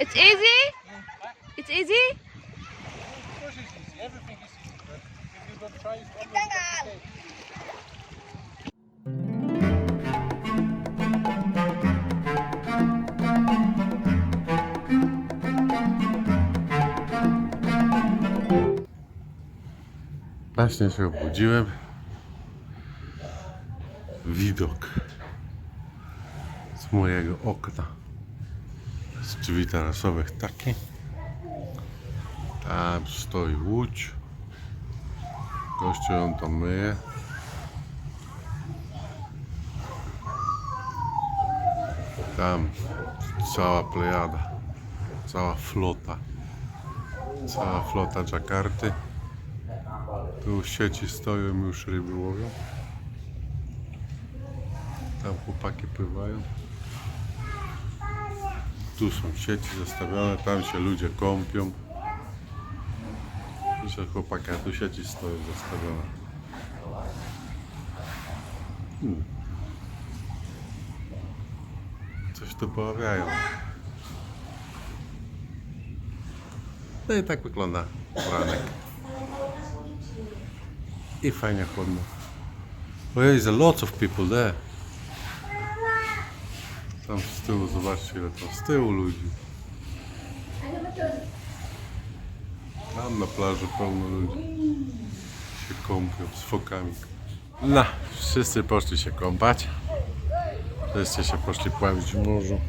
It's easy? It's easy? Of course it's easy. Everything is easy. But if you don't try, it's. Właśnie się obudziłem. Widok z mojego okna. Drzwi tarasowych taki. Tam stoi łódź. Gościu ją tam myje. Tam cała plejada. Cała flota. Cała flota Jakarty. Tu sieci stoją, już ryby łowią. Tam chłopaki pływają. Tu są sieci zostawione, tam się ludzie kąpią. Proszę chłopaki, a tu sieci stoją zostawione. Hmm. Coś tu poławiają. No i tak wygląda ranek. I fajnie chłodno. Yeah, there's a of people there. Tam z tyłu, zobaczcie ile tam z tyłu ludzi. Tam na plaży pełno ludzi. Się kąpią z fokami. No, wszyscy poszli się kąpać. Wszyscy się poszli pławić w morzu.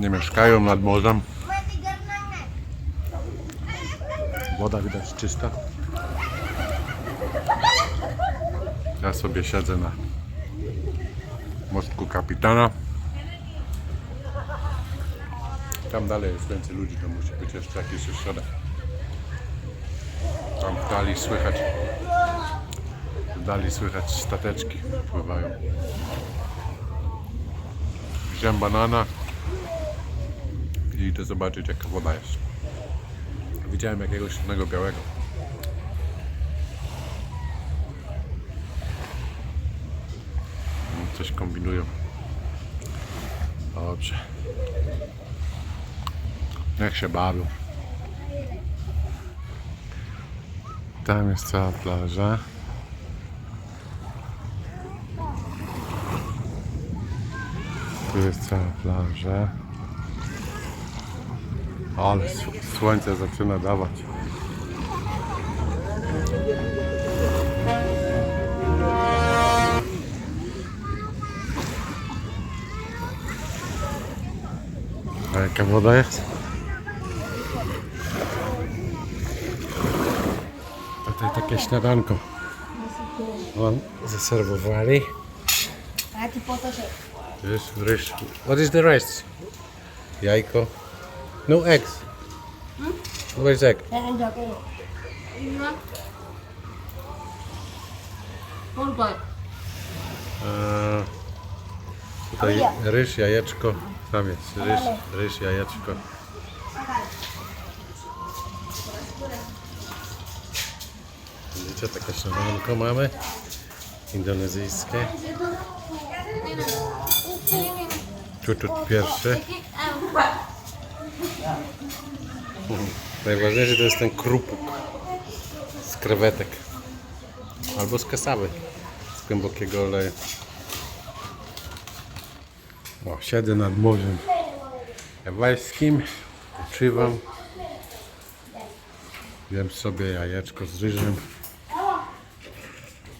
Nie mieszkają nad morzem. Woda widać czysta. Ja sobie siedzę na mostku kapitana. Tam dalej jest więcej ludzi, to musi być jeszcze jakiś ośrodek. Tam w dali słychać w dali słychać stateczki pływają. Wziąłem banana i idę zobaczyć jaka woda jest. Widziałem jakiegoś innego białego. No, Coś kombinują. Dobrze. Niech się bawią. Tam jest cała plaża. Tu jest cała plaża. Ale słońce zaczyna dawać. A jaka woda jest? Tutaj takie śniadanko. Wam zaserwowali. A ty po to, Ryż, ryż. What is the rest? Jajko. No eggs. Where's egg? ten jogi. Polboj. Eee, tutaj ryż, jajeczko. Tam ryż, ryż, jajeczko. Widzicie, takie śniadanko mamy. Indonezyjskie. Czutut pierwszy. Najważniejsze to jest ten krupuk z krewetek. Albo z kasawy. Z głębokiego oleju. O, siedzę nad morzem ewańskim. Uczywam. Jem sobie jajeczko z ryżem.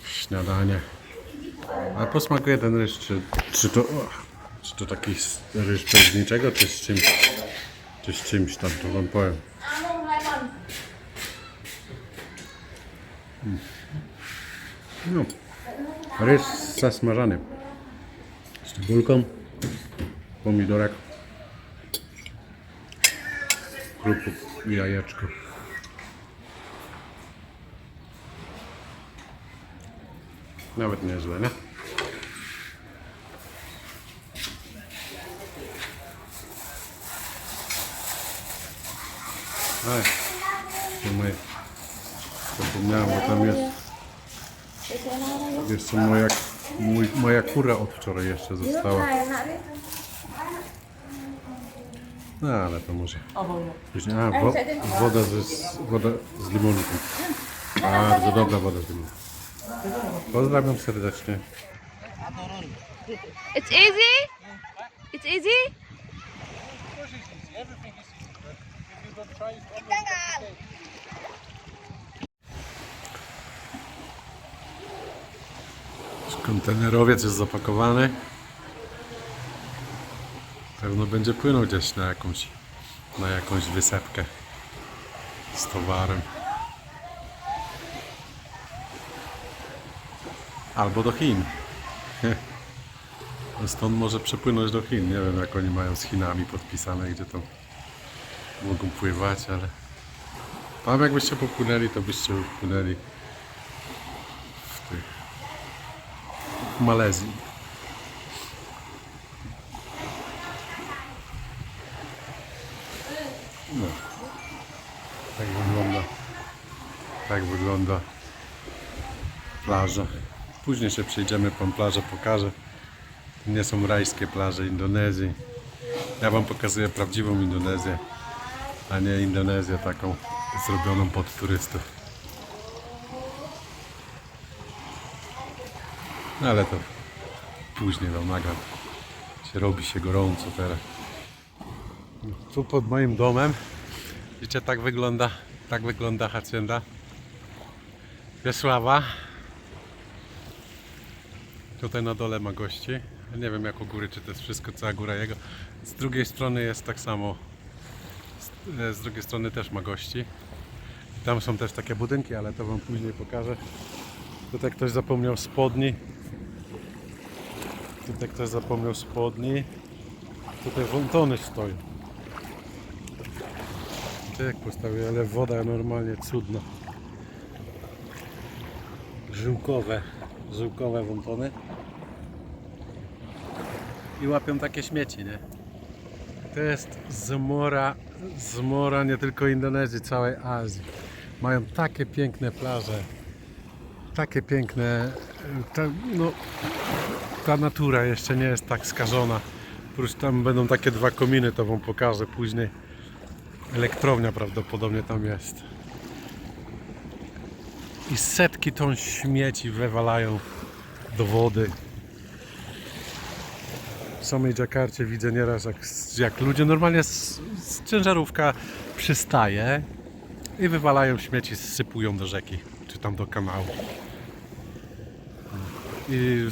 Śniadanie. A posmakuje ten ryż, czy, czy to... O, czy to taki ryż bez niczego, czy z czymś, czy z czymś tam, to wam powiem. Mm. No, ryż zasmażany. Z cebulką, pomidorek, krupuk i jajeczko. Nawet niezłe, nie? To moje. Zapomniałem, bo tam jest jeszcze moja Mój, moja kura od wczoraj jeszcze została. No ale to może później. A, wo, woda, z, woda z limonką. Bardzo dobra woda z limonką. Pozdrawiam serdecznie. It's easy? It's easy? Of course it's easy. Everything is easy. But if you don't try, you always make a mistake. Kontenerowiec jest zapakowany. Pewno będzie płynął gdzieś na jakąś, na jakąś wysepkę z towarem. Albo do Chin. Stąd może przepłynąć do Chin. Nie wiem jak oni mają z Chinami podpisane, gdzie tam mogą pływać, ale tam jakbyście popłynęli, to byście popłynęli w tych w Malezji. Tak wygląda. Tak wygląda plaża. Później się przejdziemy po plażę, pokażę. To nie są rajskie plaże Indonezji. Ja wam pokazuję prawdziwą Indonezję, a nie Indonezję taką zrobioną pod turystów. No ale to później wam nagram. Się robi się gorąco teraz. Tu pod moim domem, widzicie, tak wygląda, tak wygląda hacienda Wiesława. Tutaj na dole ma gości. Nie wiem jak u góry, czy to jest wszystko, cała góra jego. Z drugiej strony jest tak samo. Z, e, drugiej strony też ma gości. Tam są też takie budynki, ale to wam później pokażę. Tutaj ktoś zapomniał spodni. Tutaj ktoś zapomniał spodni. Tutaj wątony stoją. Jak postawię, ale woda normalnie cudna. Żyłkowe, żyłkowe wątony. I łapią takie śmieci, nie? To jest zmora, zmora nie tylko Indonezji, całej Azji. Mają takie piękne plaże, takie piękne, ta, no, ta natura jeszcze nie jest tak skażona. Oprócz tam będą takie dwa kominy, to wam pokażę później. Elektrownia prawdopodobnie tam jest. I setki ton śmieci wywalają do wody. W samej Dżakarcie widzę nieraz jak, jak ludzie normalnie z, z ciężarówka przystaje i wywalają śmieci, sypują do rzeki czy tam do kanału. I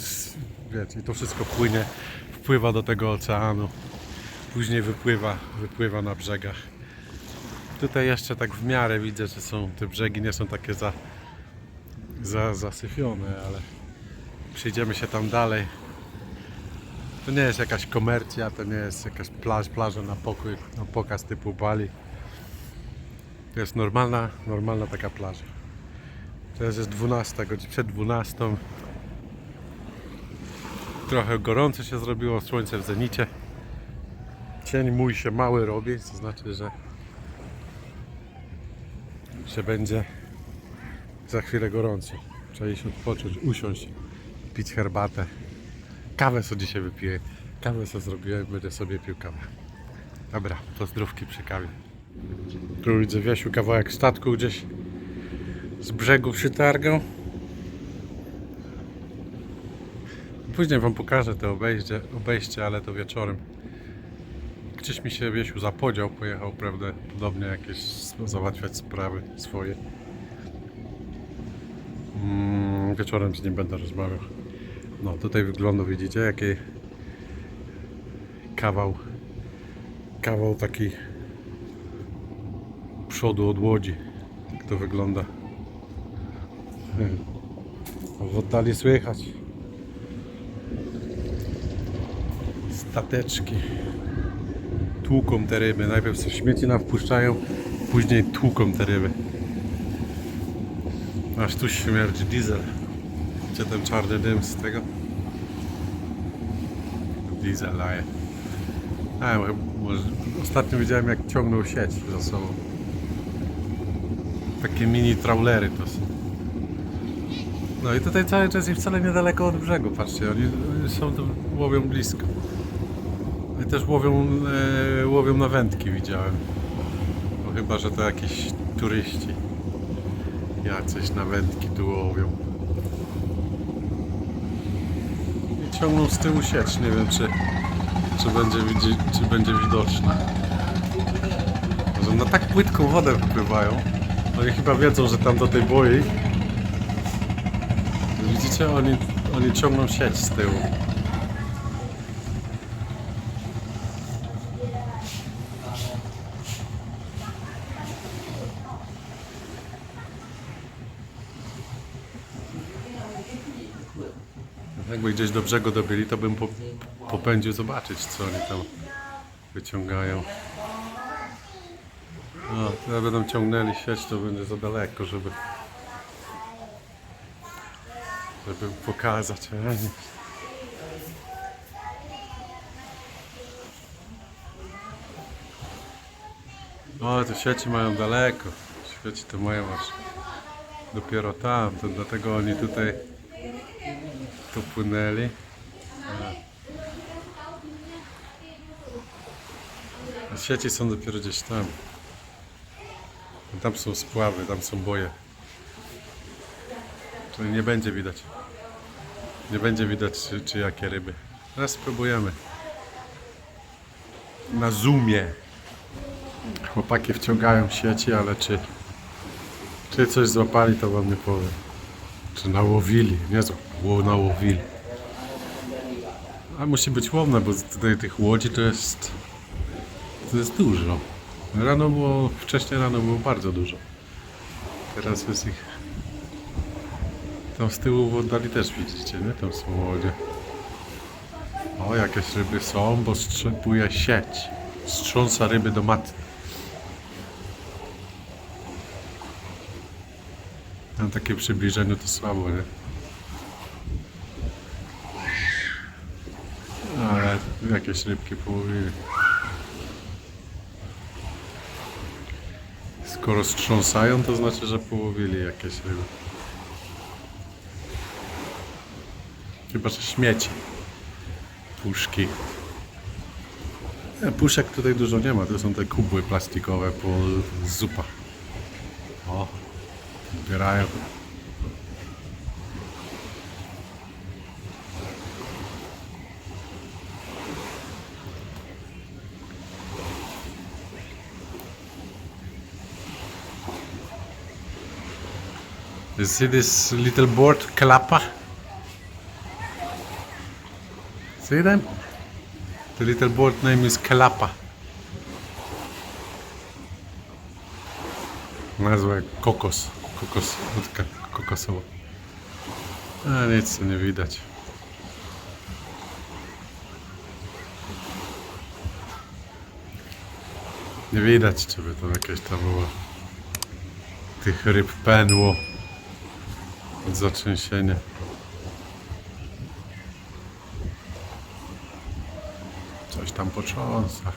wiecie, i to wszystko płynie, wpływa do tego oceanu, później wypływa, wypływa na brzegach. Tutaj jeszcze tak w miarę widzę, że są te brzegi nie są takie za, za, zasyfione, ale przyjdziemy się tam dalej. To nie jest jakaś komercja, to nie jest jakaś plaż, plaża na pokój, na pokaz typu Bali. To jest normalna, normalna taka plaża. Teraz jest 12, godz- przed 12. Trochę gorąco się zrobiło, słońce w zenicie. Cień mój się mały robi, to znaczy, że się będzie za chwilę gorąco. Trzeba iść odpocząć, usiąść, pić herbatę. Kawę sobie dzisiaj wypiję. Kawę sobie zrobiłem, będę sobie pił kawę. Dobra, to zdrówki przy kawie. Tu widzę Wiesiu kawałek statku gdzieś z brzegu przytargał. Później wam pokażę to obejście, obejście, ale to wieczorem. Gdzieś mi się Wiesiu zapodział, pojechał prawdopodobnie jakieś załatwiać sprawy swoje. Mm, wieczorem z nim będę rozmawiał. No tutaj wygląda, widzicie, jaki kawał, kawał taki przodu od łodzi. Jak to wygląda. W oddali słychać. Stateczki. Tłuką te ryby. Najpierw sobie śmieci nam wpuszczają, później tłuką te ryby. Aż tu śmierdzi diesel. Gdzie ten czarny dym z tego? Diesel laje. A, może, ostatnio widziałem jak ciągnął sieć za sobą. Takie mini trawlery to są. No i tutaj cały czas i wcale niedaleko od brzegu, patrzcie, oni oni są łowią blisko. Też łowią, e, łowią na wędki widziałem. No chyba, że to jakiś turyści. Jacyś na wędki tu łowią. I ciągną z tyłu sieć, nie wiem czy, czy, będzie, czy będzie widoczna. Że na tak płytką wodę wypływają. Oni chyba wiedzą, że tam do tej boi Widzicie, oni, oni ciągną sieć z tyłu. Gdzieś do brzegu to bym po, popędził zobaczyć, co oni tam wyciągają. O, teraz będą ciągnęli sieć, to będzie za daleko, żeby żeby pokazać. O, te sieci mają daleko. Sieci to mają aż dopiero tam, to dlatego oni tutaj tu płynęli. A sieci są dopiero gdzieś tam. Tam są spławy, tam są boje. Nie będzie widać. Nie będzie widać czy, czy jakie ryby. Teraz spróbujemy. Na zoomie. Chłopaki wciągają sieci, ale czy, czy coś złapali, to wam nie powiem. Czy nałowili. Nie zło, nałowili. A musi być łowne, bo tutaj tych łodzi to jest to jest dużo. Rano było, wcześniej rano było bardzo dużo. Teraz jest ich tam z tyłu w oddali też widzicie, nie? Tam są łodzie. O, jakieś ryby są, bo strzępuje sieć. Strząsa ryby do maty. Na takie przybliżeniu to słabo, nie? Ale jakieś rybki połowili. Skoro strząsają, to znaczy, że połowili jakieś ryby. Chyba, że śmieci. Puszki. Nie, puszek tutaj dużo nie ma. To są te kubły plastikowe po zupa. You see this little board, klapa? See them? The little board name is Klapa. Nazwa kokos. Kokos, wódka kokosowa. A nic nie widać. Nie widać, czy by to jakieś tam było. Tych ryb pędło od zatrzęsienia. Coś tam potrząsa.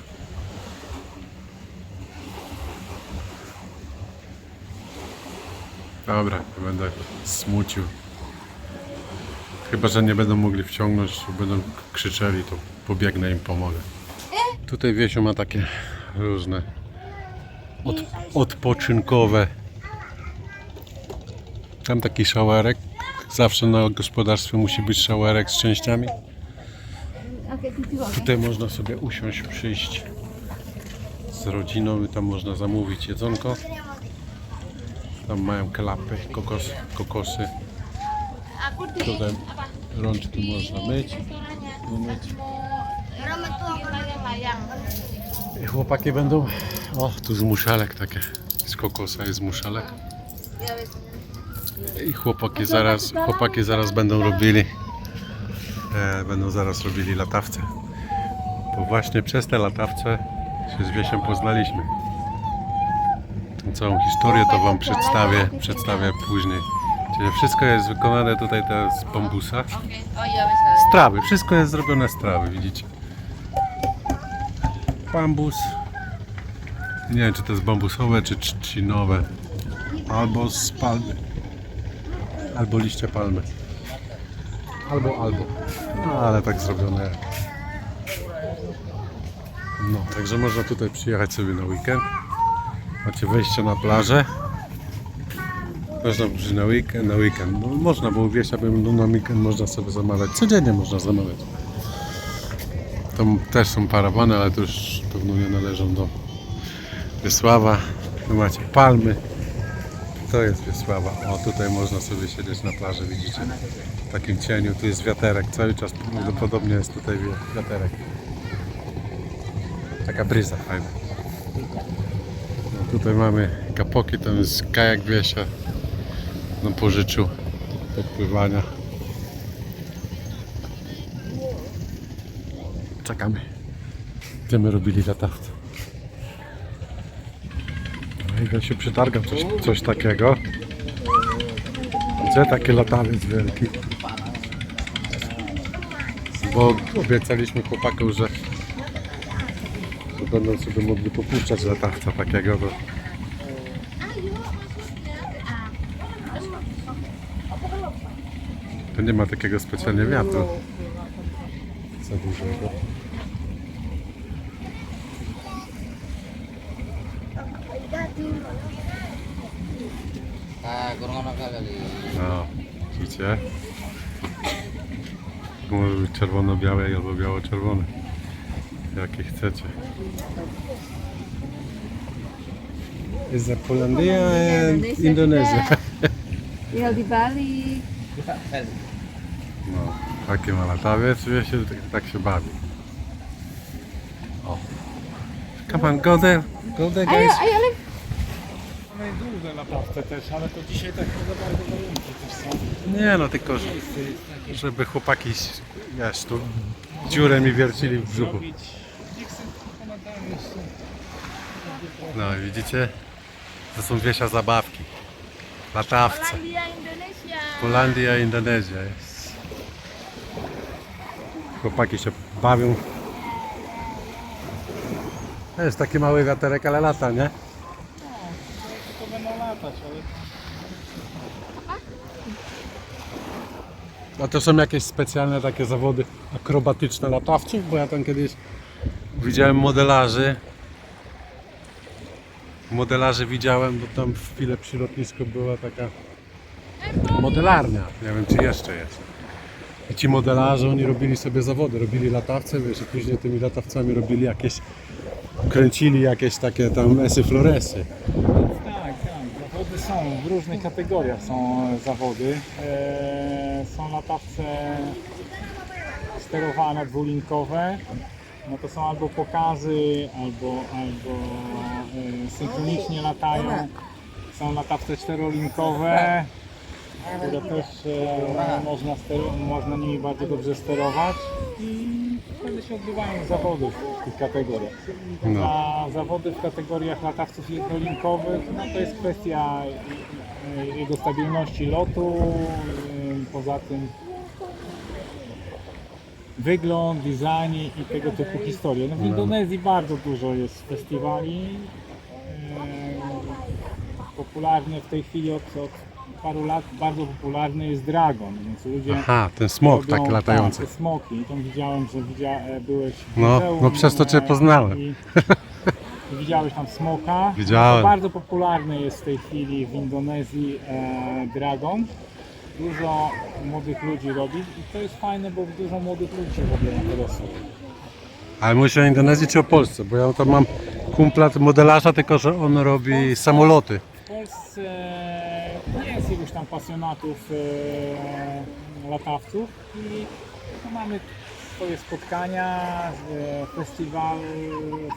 Dobra, nie będę smucił. Chyba, że nie będą mogli wciągnąć, będą krzyczeli, to pobiegnę im pomogę. Tutaj Wiesiu ma takie różne od, odpoczynkowe. Tam taki szałerek. Zawsze na gospodarstwie musi być szałerek z częściami. Tutaj można sobie usiąść, przyjść z rodziną i tam można zamówić jedzonko. Tam mają klapy, kokos, kokosy. Tutaj rączki można myć. umyć. I chłopaki będą... O, tu z muszelek takie. Z kokosa jest muszelek. I chłopaki zaraz, chłopaki zaraz będą robili e, będą zaraz robili latawce. Bo właśnie przez te latawce się z Wiesiem poznaliśmy. Całą historię to Wam przedstawię, przedstawię później. Czyli wszystko jest wykonane tutaj teraz z bambusa. Z trawy, wszystko jest zrobione z trawy, widzicie. Bambus. Nie wiem, czy to jest bambusowe, czy trzcinowe. Albo z palmy. albo liście palmy. Albo, albo. No, ale tak zrobione. No, także można tutaj przyjechać sobie na weekend. Macie wejście na plażę. Można przyjść na weekend, na weekend. No, można, bo wiesz, aby na weekend można sobie zamawiać. Codziennie można zamawiać. Tam też są parawany, ale to już pewno nie należą do Wiesława. Tu macie palmy. To jest Wiesława. O, tutaj można sobie siedzieć na plaży, widzicie? W takim cieniu. Tu jest wiaterek. Cały czas prawdopodobnie jest tutaj wi- wiaterek. Taka bryza fajna. Tutaj mamy kapoki, tam jest kajak wiesia na pożyczu podpływania. Czekamy. Będziemy robili latawce. No ja się przytargam coś, coś takiego. Gdzie taki latawiec wielki? Bo obiecaliśmy chłopakom, że będą sobie mogli popuszczać latawca takiego. Bo... To nie ma takiego specjalnie wiatru. Za dużego. Kali. No, widzicie? Może być czerwono-białe albo biało-czerwone. Jakie chcecie. Jest za Polandia and Indonezja. Yeah, di Bali. No, taki ma latawiec, wie się, tak, tak się bawi. O. Come on, go there, go there guys. Mamy duże latawce też, ale to dzisiaj tak nie za bardzo warunki też są. Nie no, tylko że- żeby chłopaki, wiesz, tu dziurę mi wiercili w brzuchu. Robić. Nie chcę pomagamy jeszcze. No i widzicie? To są wiesia zabawki. Latawce. Polandia, Indonezja jest. Chłopaki się bawią. To jest taki mały wiaterek, ale lata, nie? To będą latać, ale A to są jakieś specjalne takie zawody akrobatyczne latawców? Bo ja tam kiedyś widziałem modelarzy. Modelarzy widziałem, bo tam w chwilę przy lotnisku była taka modelarnia. Nie wiem, czy jeszcze jest. I ci modelarze, oni robili sobie zawody, robili latawce, wiesz, i później tymi latawcami robili jakieś, kręcili jakieś takie tam esy floresy. Tak, tak. Zawody są, w różnych kategoriach są zawody. E, są latawce sterowane dwulinkowe. No to są albo pokazy, albo, albo e, synchronicznie latają. Są latawce czterolinkowe, które też e, można, można nimi bardzo dobrze sterować. I wtedy się odbywają zawody w tych kategoriach. No. A zawody w kategoriach latawców jednolinkowych, no to jest kwestia y, y, jego stabilności lotu, y, poza tym wygląd, design i tego typu historie. No w Indonezji bardzo dużo jest festiwali. y, Popularny w tej chwili od, od paru lat bardzo popularny jest Dragon, więc ludzie Aha, ten smok robią, taki latający. Tak, te smoki. I tam widziałem, że widzia, e, byłeś w No, muzeum, no przez to cię e, poznałem. I, i widziałeś tam smoka. Widziałem. Bardzo popularny jest w tej chwili w Indonezji e, Dragon. Dużo młodych ludzi robi i to jest fajne, bo dużo młodych ludzi się w ogóle interesuje. Ale mówisz o Indonezji czy o Polsce? Bo ja tam mam kumpla modelarza, tylko że on robi samoloty. W Polsce nie jest iluś tam pasjonatów e, latawców i no, mamy swoje spotkania, e, festiwal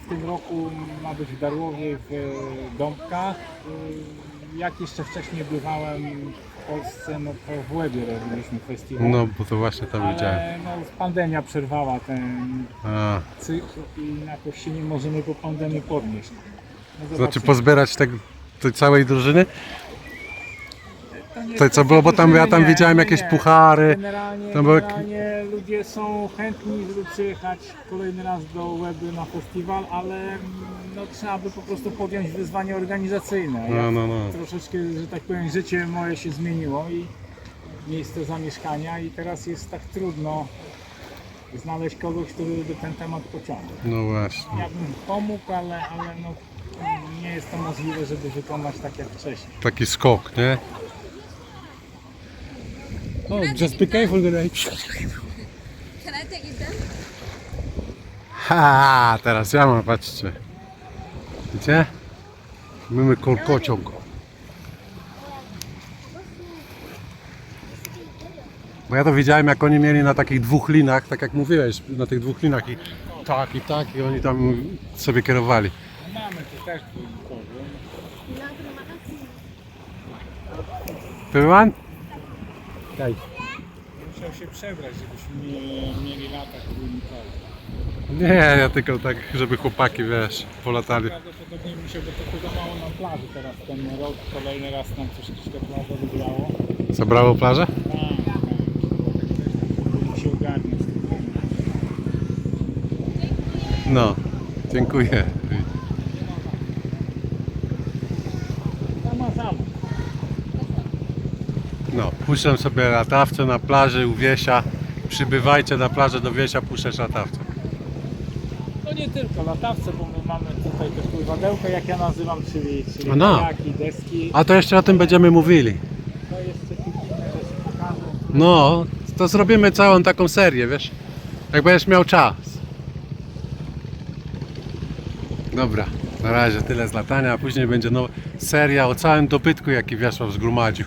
w tym roku ma być w Darłowie w Dąbkach. E, Jak jeszcze wcześniej bywałem w Polsce, no to w Łebie robiliśmy festiwal. No, bo to właśnie tam widziałem. Ale no, pandemia przerwała ten A, cykl i jakoś się nie możemy po pandemii podnieść. No, znaczy zobaczymy. pozbierać te, tej całej drużyny? To co było, bo tam- ja tam widziałem jakieś puchary, Generalnie, tam były- generalnie ludzie są chętni, żeby przyjechać kolejny raz do Łeby na festiwal, ale mm, no, trzeba by po prostu podjąć wyzwanie organizacyjne. No, no, no. Troszeczkę, że tak powiem, życie moje się zmieniło i miejsce zamieszkania i teraz jest tak trudno znaleźć kogoś, który by ten temat pociągnął. No właśnie. Ja bym pomógł, ale, ale no, nie jest to możliwe, żeby wykonać tak jak wcześniej. Taki skok, nie? Oh, just be careful, Can I take it then? Ha, teraz ja mam, patrzcie. Widzicie? Mamy korkociąg. Bo ja to widziałem, jak oni mieli na takich dwóch linach, tak jak mówiłeś, na tych dwóch linach i tak, i tak, i oni tam sobie kierowali. Mamy tu też dwójnikowy. Pyłan? Daj. Musiał się przebrać, żebyśmy mieli, lata dwójnikowe. Nie, ja tylko tak, żeby chłopaki, wiesz, polatali. Prawdopodobnie go trochę za mało na plaży teraz ten rok, kolejny raz nam coś troszkę plaża wygrało. Zabrało plażę? Tak, tak. Powinien się ogarnąć. No, dziękuję. Tam ma zamok. No, puszczę sobie latawce na plaży u Wiesia. Przybywajcie na plażę do Wiesia, puszczać latawce. No nie tylko latawce, bo my mamy tutaj też pływadełko, jak ja nazywam, czyli, czyli No. kajaki, deski. A to jeszcze o tym będziemy mówili. To jeszcze rzeczy pokażę. No, to zrobimy całą taką serię, wiesz? Jak będziesz miał czas. Dobra, na razie tyle z latania, a później będzie no, seria o całym dobytku, jaki Wiesław zgromadził.